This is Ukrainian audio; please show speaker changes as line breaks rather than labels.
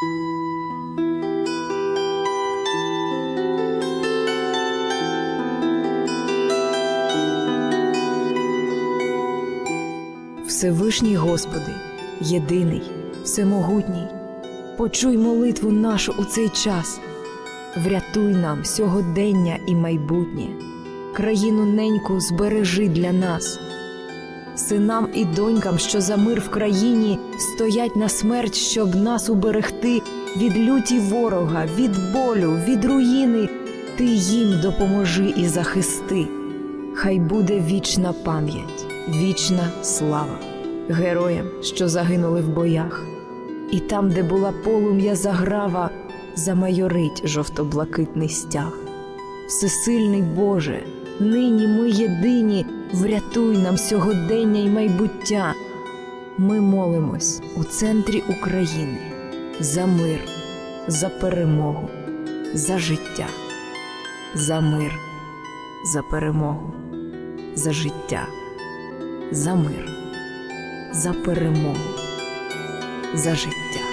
Всевишній Господи, єдиний, всемогутній, почуй молитву нашу у цей час, врятуй нам сьогодення і майбутнє, країну неньку збережи для нас, синам і донькам, що за мир в країні стоять на смерть, щоб нас уберегти від люті ворога, від болю, від руїни, ти їм допоможи і захисти. Хай буде вічна пам'ять, вічна слава героям, що загинули в боях, і там, де була полум'я заграва, замайорить жовто-блакитний стяг. Всесильний Боже, нині ми єдині, врятуй нам сьогодення й майбуття. Ми молимось у центрі України за мир, за перемогу, за життя, за мир, за перемогу, за життя, за мир, за перемогу, за життя.